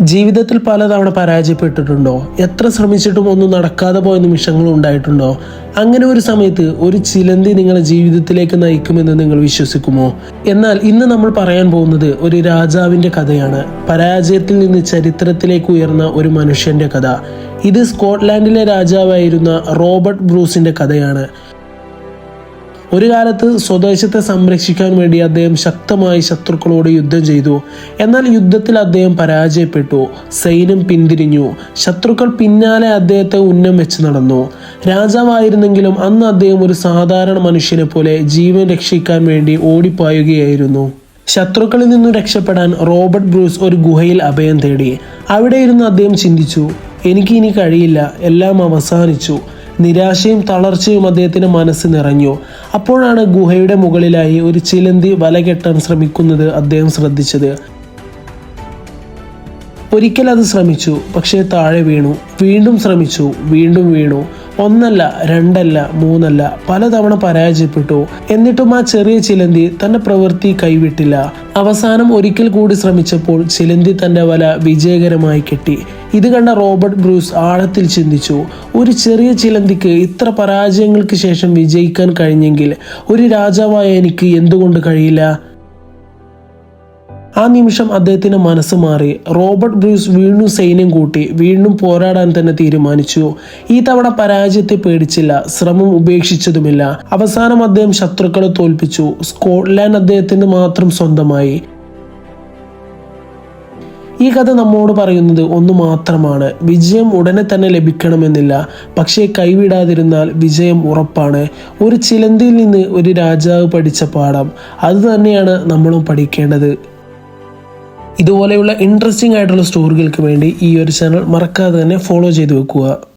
ജീവിതത്തിൽ പലതവണ പരാജയപ്പെട്ടിട്ടുണ്ടോ? എത്ര ശ്രമിച്ചിട്ടും ഒന്നും നടക്കാതെ പോയ നിമിഷങ്ങൾ ഉണ്ടായിട്ടുണ്ടോ? അങ്ങനെ ഒരു സമയത്ത് ഒരു ചിലന്തി നിങ്ങളെ ജീവിതത്തിലേക്ക് നയിക്കുമെന്ന് നിങ്ങൾ വിശ്വസിക്കുമോ? എന്നാൽ ഇന്ന് നമ്മൾ പറയാൻ പോകുന്നത് ഒരു രാജാവിന്റെ കഥയാണ്. പരാജയത്തിൽ നിന്ന് ചരിത്രത്തിലേക്ക് ഉയർന്ന ഒരു മനുഷ്യന്റെ കഥ. ഇത് സ്കോട്ട്ലാൻഡിലെ രാജാവായിരുന്ന റോബർട്ട് ബ്രൂസിന്റെ കഥയാണ്. ഒരു കാലത്ത് സ്വദേശത്തെ സംരക്ഷിക്കാൻ വേണ്ടി അദ്ദേഹം ശക്തമായി ശത്രുക്കളോട് യുദ്ധം ചെയ്തു. എന്നാൽ യുദ്ധത്തിൽ അദ്ദേഹം പരാജയപ്പെട്ടു. സൈന്യം പിന്തിരിഞ്ഞു. ശത്രുക്കൾ പിന്നാലെ അദ്ദേഹത്തെ ഉന്നം വെച്ച് നടന്നു. രാജാവായിരുന്നെങ്കിലും അന്ന് അദ്ദേഹം ഒരു സാധാരണ മനുഷ്യനെ പോലെ ജീവൻ രക്ഷിക്കാൻ വേണ്ടി ഓടിപ്പായുകയായിരുന്നു. ശത്രുക്കളിൽ നിന്നും രക്ഷപ്പെടാൻ റോബർട്ട് ബ്രൂസ് ഒരു ഗുഹയിൽ അഭയം തേടി. അവിടെ ഇരുന്ന് അദ്ദേഹം ചിന്തിച്ചു എനിക്ക് ഇനി കഴിയില്ല. എല്ലാം അവസാനിച്ചു. നിരാശയും തളർച്ചയും അദ്ദേഹത്തിന്റെ മനസ്സ് നിറഞ്ഞു. അപ്പോഴാണ് ഗുഹയുടെ മുകളിലായി ഒരു ചിലന്തി വല കെട്ടാൻ ശ്രമിക്കുന്നത് അദ്ദേഹം ശ്രദ്ധിച്ചത്. ഒരിക്കൽ അത് ശ്രമിച്ചു പക്ഷേ താഴെ വീണു. വീണ്ടും ശ്രമിച്ചു വീണ്ടും വീണു. ഒന്നല്ല രണ്ടല്ല മൂന്നല്ല പലതവണ പരാജയപ്പെട്ടു. എന്നിട്ടും ആ ചെറിയ ചിലന്തി തന്റെ പ്രവൃത്തി കൈവിട്ടില്ല. അവസാനം ഒരിക്കൽ കൂടി ശ്രമിച്ചപ്പോൾ ചിലന്തി തന്റെ വല വിജയകരമായി കെട്ടി. ഇത് കണ്ട റോബർട്ട് ബ്രൂസ് ആഴത്തിൽ ചിന്തിച്ചു ഒരു ചെറിയ ചിലന്തിക്ക് ഇത്ര പരാജയങ്ങൾക്ക് ശേഷം വിജയിക്കാൻ കഴിഞ്ഞെങ്കിൽ ഒരു രാജാവായ എനിക്ക് എന്തുകൊണ്ട് കഴിയില്ല? ആ നിമിഷം അദ്ദേഹത്തിന്റെ മനസ്സ് മാറി. റോബർട്ട് ബ്രൂസ് വീണ്ടും സൈന്യം കൂട്ടി. വീണ്ടും പോരാടാൻ തന്നെ തീരുമാനിച്ചു. ഈ തവണ പരാജയത്തെ പേടിച്ചില്ല. ശ്രമം ഉപേക്ഷിച്ചതുമില്ല. അവസാനം അദ്ദേഹം ശത്രുക്കളെ തോൽപ്പിച്ചു. സ്കോട്ട്ലാൻഡ് അദ്ദേഹത്തിന് മാത്രം സ്വന്തമായി. ഈ കഥ നമ്മോട് പറയുന്നത് ഒന്ന് മാത്രമാണ്. വിജയം ഉടനെ തന്നെ ലഭിക്കണമെന്നില്ല. പക്ഷേ കൈവിടാതിരുന്നാൽ വിജയം ഉറപ്പാണ്. ഒരു ചിലന്തിയിൽ നിന്ന് ഒരു രാജാവ് പഠിച്ച പാഠം. അത് തന്നെയാണ് നമ്മളും പഠിക്കേണ്ടത്. ഇതുപോലെയുള്ള ഇൻട്രസ്റ്റിംഗ് ആയിട്ടുള്ള സ്റ്റോറികൾക്ക് വേണ്ടി ഈ ഒരു ചാനൽ മറക്കാതെ തന്നെ ഫോളോ ചെയ്ത് വെക്കുക.